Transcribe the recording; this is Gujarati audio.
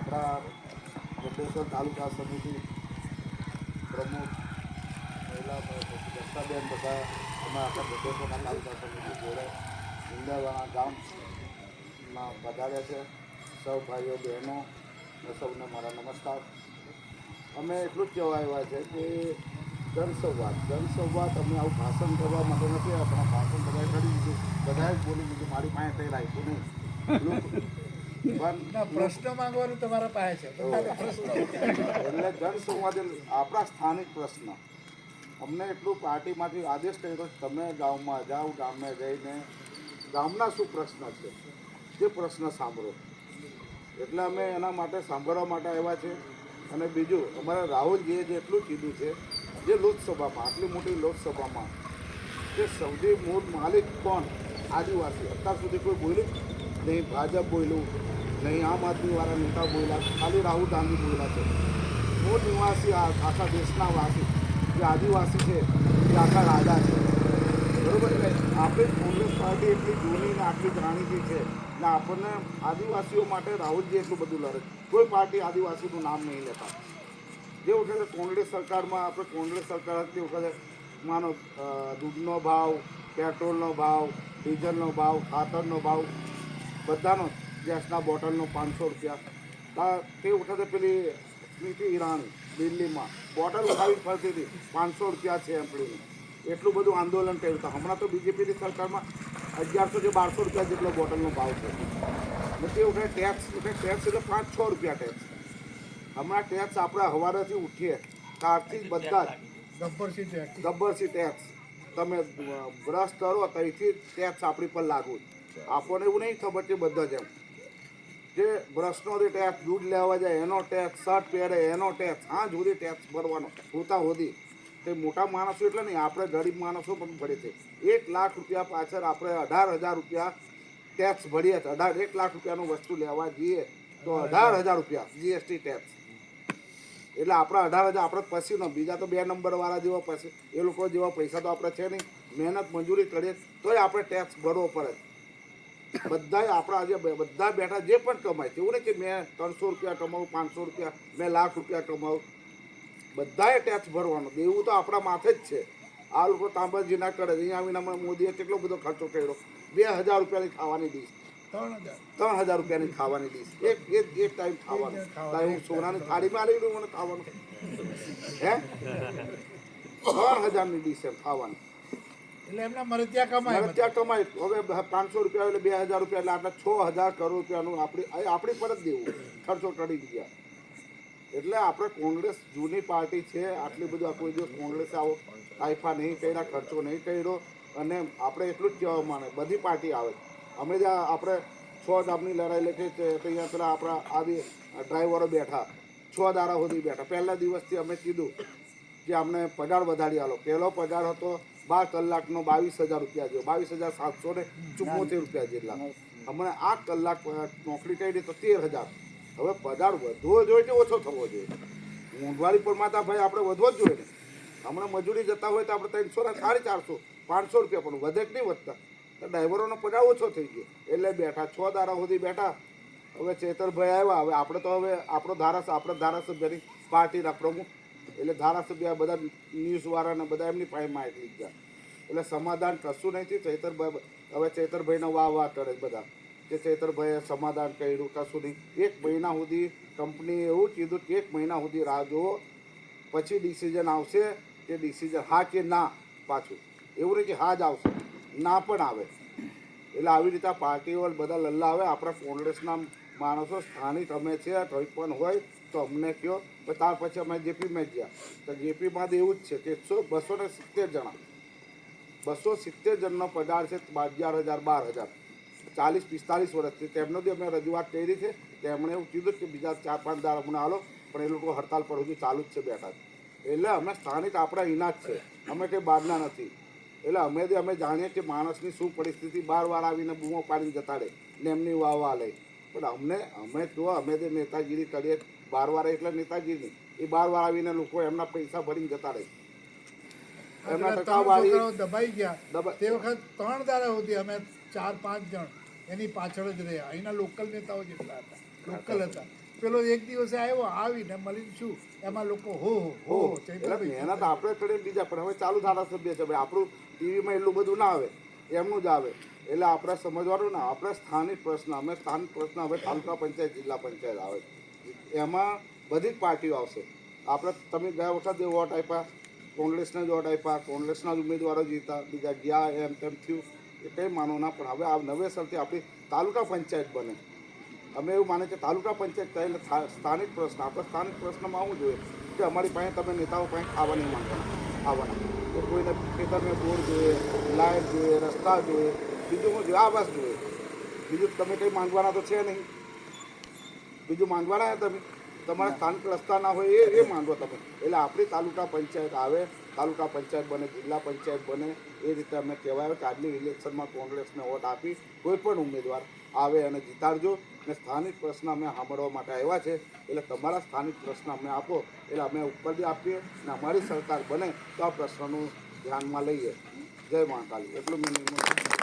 આપણા ગોપેશ્વર તાલુકા સમિતિ પ્રમુખ મહિલા પછી દત્તાબેન બધા અમે આપણા ગોપેશ્વરના તાલુકા સમિતિ જોડે ઇન્દરવાણા ગામમાં વધારે છે. સૌ ભાઈઓ, બહેનો અને સૌને મારા નમસ્કાર. અમે એટલું જ કહેવા આવ્યા છે કે જનસંવાદ જનસંવાદ અમે આવું ભાષણ કરવા માટે નથી, આપણા ભાષણ બધાએ કરી દીધું બધાએ બોલી દીધું મારી પાસે થઈ રાખ્યું નહીં. પ્રશ્ન માંગવાનું તમારા પાસે છે. એટલે જનસંવાદ એટલે આપણા સ્થાનિક પ્રશ્ન. અમને એટલું પાર્ટીમાંથી આદેશ કર્યો કે તમે ગામમાં જાઓ ગામે જઈને ગામના શું પ્રશ્ન છે? તે પ્રશ્ન સાંભળો. એટલે અમે એના માટે સાંભળવા માટે આવ્યા છે. અને બીજું અમારે રાહુલજીએ જે એટલું કીધું છે જે લોકસભામાં આટલી મોટી લોકસભામાં જે સૌથી મૂળ માલિક કોણ? આદિવાસી. અત્યાર સુધી કોઈ બોલ્યું નહીં, ભાજપ બોલ્યું નહીં, આમ આદમીવાળા નેતા બોલ્યા, ખાલી રાહુલ ગાંધી બોલ્યા છે. મૂળ નિવાસી આખા દેશના વાસી, જે આદિવાસી છે, એ આખા રાજા છે. બરોબર એટલે આપણે કોંગ્રેસ પાર્ટી એટલી જૂની ને આટલી જાણીતી છે ને આપણને આદિવાસીઓ માટે રાહુલજી એટલું બધું લડે કોઈ પાર્ટી આદિવાસીનું નામ નહીં લેતા. જે વખતે કોંગ્રેસ સરકારમાં, આપણે કોંગ્રેસ સરકાર હતી વખતે, માનો દૂધનો ભાવ, પેટ્રોલનો ભાવ, ડીઝલનો ભાવ, ખાતરનો ભાવ બધાનો ગેસના બોટલનો પાંચસો રૂપિયા. તા- તે વખતે પેલી સ્મૃતિ ઈરાની દિલ્હીમાં. બોટલ ઉઠાવી ફરતી હતી. પાંચસો રૂપિયા છે એમપડીની એટલું બધું આંદોલન કર્યું હતું. હમણાં તો બીજેપીની સરકારમાં અગિયારસો કે બારસો રૂપિયા જેટલો બોટલનો ભાવ છે. ને તે વખતે ટેક્સ વખતે ટેક્સ એટલે પાંચ છ રૂપિયા ટેક્સ હમણાં ટેક્સ આપણે હવારેથી ઉઠીએ. કારથી બધા જ ગબ્બરસી ટેક્સ. ગબ્બરસી ટેક્સ તમે બ્રશ કરો ત્યાંથી ટેક્સ આપણી પર લાગુ. આપણને એવું નહીં ખબર છે બધા જ એમ જે બ્રશનો જે ટેક્સ દૂધ લેવા જાય, એનો ટેક્સ શર્ટ પહેરે, એનો ટેક્સ હા સુધી ટેક્સ ભરવાનો, હોતા હોતી તે મોટા માણસો એટલે નહીં, આપણે ગરીબ માણસો પણ ભરે છે એક લાખ રૂપિયા પાછળ આપણે અઢાર હજાર રૂપિયા ટેક્સ ભરીએ છીએ. અઢાર, એક લાખ રૂપિયાનું વસ્તુ લેવા જઈએ તો અઢાર હજાર રૂપિયા જીએસટી ટેક્સ એટલે આપણા અઢાર હજાર, આપણે પછી ન, બીજા તો બે નંબરવાળા જેવા પછી, એ લોકો જેવા પૈસા તો આપણે છે નહીં. મહેનત, મજૂરી કરીએ, તોય આપણે ટેક્સ ભરવો પડે. બધાય આપણા આજે બધા બેઠા જે પણ કમાય છે એવું નહીં કે મેં ત્રણસો રૂપિયા કમાવું પાંચસો રૂપિયા મેં લાખ રૂપિયા કમાવું. બધાએ ટેક્સ ભરવાનો દેવું તો આપણા માથે જ છે. આ લોકો તાંબાજીના કરે અહીંયા આવીને મોદીએ કેટલો બધો ખર્ચો કર્યો. બે હજાર રૂપિયાની ખાવાની ડીશ ત્રણ હજાર. રૂપિયાની ખાવાની ડીશ એક એક એક ટાઈમ ખાવાનું. હું સોનાની થાળીમાં લઈ લઉં મને ખાવાનું. હે? ત્રણ હજારની ડીશ એમ ખાવાની. એટલે એમના મરત્યા ત્યાં કમાય મરત્યા ત્યાં કમાય. હવે પાંચસો રૂપિયા એટલે બે હજાર રૂપિયા એટલે આટલા છ હજાર કરોડ રૂપિયાનું આપણી આપણી પર જ દેવું. ખર્ચો કરી ગયા. એટલે આપણે કોંગ્રેસ જૂની પાર્ટી છે. આટલી બધું કોઈ દિવસ કોંગ્રેસે આવો તાઇફા નહીં કર્યા ખર્ચો નહીં કર્યો. અને આપણે એટલું જ કહેવા માને બધી પાર્ટી આવે. અમે જ્યાં આપણે છ દામની લડાઈ લખી છે. તો અહીંયા પેલા આપણા આવી ડ્રાઈવરો બેઠા. છ દારા સુધી બેઠા. પહેલા દિવસથી અમે કીધું કે અમને પગાર વધારી આલો. પહેલો પગાર હતો બાર કલાકનો બાવીસ હજાર રૂપિયા જેવો બાવીસ હજાર સાતસો ને ચુમ્મોતેર રૂપિયા જેટલા. હમણાં આઠ કલાક નોકરી કરી તો તેર હજાર. હવે પગાર વધવો જોઈએ કે ઓછો થવો જોઈએ? મોંઘવારી પર માતા ભાઈ આપણે વધવો જ જોઈએ ને. હમણાં મજૂરી જતા હોય તો આપણે ત્રણસો ને સાડી ચારસો, પાંચસો રૂપિયા પણ વધે કે નહીં વધતા? તો ડ્રાઈવરોનો પગાર ઓછો થઈ ગયો. એટલે બેઠા, છ દારા સુધી બેઠા. હવે ચેતરભાઈ આવ્યા. હવે આપણે તો હવે, આપણો ધારાસભ્ય, આપણે ધારાસભ્યની પાર્ટીના પ્રમુખ એટલે ધારાસભ્ય બધા ન્યૂઝવાળાને બધા એમની પાસે માહિતી લીધા એટલે સમાધાન કશું નહીંથી ચૈતરભાઈ હવે ચૈતરભાઈનો વાહ વાહ કરે બધા. કે ચૈતરભાઈએ સમાધાન કર્યું, કશું નહીં. એક મહિના સુધી કંપનીએ એવું કીધું કે એક મહિના સુધી રાહ જુઓ. પછી ડિસિઝન આવશે કે ડિસિઝન હા કે ના પાછું. એવું નહીં કે હા જ આવશે. ના પણ આવે. એટલે આવી રીતે આ પાર્ટીઓ બધા લલ્લા આવે. આપણા કોંગ્રેસના માણસો સ્થાનિક અમે છે કંઈ પણ હોય, તો અમને કહો ત્યાર પછી અમે જેપીમાં ગયા. તો જેપીમાં એવું જ છે કે સો, બસો ને સિત્તેર જણા. બસો સિત્તેર જણનો પગાર છે અગિયાર હજાર, બાર હજાર. ચાલીસ, પિસ્તાલીસ વર્ષથી. તેમનો બી અમે રજૂઆત કરી છે. તેમણે એવું કીધું કે બીજા ચાર પાંચ દાડા અમને આલો, પણ એ લોકો હડતાલ પર હજુ ચાલુ જ છે બેઠા. એટલે અમે સ્થાનિક આપણા જ છે. અમે કંઈ બહારના નથી. એટલે અમે જે અમે જાણીએ કે માણસની શું પરિસ્થિતિ. બાર વાર આવીને બૂમો પાડીને જતા રહે ને એમની વાહ વાહ લે. પણ અમને અમે તો અમે જે નેતાગીરી કરીએ બાર વાર એટલે નેતાગીરી એ બાર વાર આવીને લોકો એમના પૈસા ભરીને જતા રહે. એમના ટકાવારી દબાઈ ગયા. તે વખત ત્રણ દાડા સુધી અમે ચાર પાંચ જણ એની પાછળ જ રહ્યા. અહીંના લોકલ નેતાઓ જેટલા હતા. લોકલ હતા. પેલો એક દિવસે આવ્યો આવીને મળીને શું? એમાં લોકો હો હો મહેનત આપણે કરીએ બીજા પણ હવે ચાલુ ધારાસભ્ય છે. ભાઈ આપણું ટીવીમાં એટલું બધું ના આવે. એમનું જ આવે. એટલે આપણે સમજવાનું ને, આપણે સ્થાનિક પ્રશ્ન, અમે સ્થાનિક પ્રશ્ન હવે તાલુકા પંચાયત, જિલ્લા પંચાયત આવે એમાં બધી જ પાર્ટીઓ આવશે. આપણે તમે ગયા વખતે વોટ આપ્યા, કોંગ્રેસને જ વોટ આપ્યા, કોંગ્રેસના જ ઉમેદવારો જીતા, બીજા ગયા એમ તેમ થયું, એ કંઈ માનો ના, પણ હવે આ નવેસરથી આપણી તાલુકા પંચાયત બને. અમે એવું માને કે તાલુકા પંચાયત એટલે સ્થાનિક પ્રશ્ન. આપણે સ્થાનિક પ્રશ્નમાં આવું જોઈએ? કે અમારી પાસે તમે નેતાઓ પાસે ખાવા નહીં માંગવાના આવવાના તો કોઈને ખેતરને બોર જોઈએ લાઇટ જોઈએ, રસ્તા જોઈએ બીજું હું જોઈએ આવાસ જોઈએ. બીજું તમે કંઈ માંગવાના તો છે નહીં. બીજું માંગવાના તમે. તમારા સ્થાનિક રસ્તા ના હોય એ એ માંગો તમે. એટલે આપણી તાલુકા પંચાયત આવે તાલુકા પંચાયત બને જિલ્લા પંચાયત બને એ રીતે અમે કહેવાય કે આજની ઇલેક્શનમાં કોંગ્રેસને વોટ આપી કોઈ પણ ઉમેદવાર આવે અને જીતાડજો. અને સ્થાનિક પ્રશ્ન અમે સાંભળવા માટે આવ્યા છે. એટલે તમારા સ્થાનિક પ્રશ્ન અમને આપો. એટલે અમે ઉપરથી આપીએ. અને અમારી સરકાર બને તો આ પ્રશ્નનું ધ્યાનમાં લઈએ. જય મહાકાલી. એટલું મેં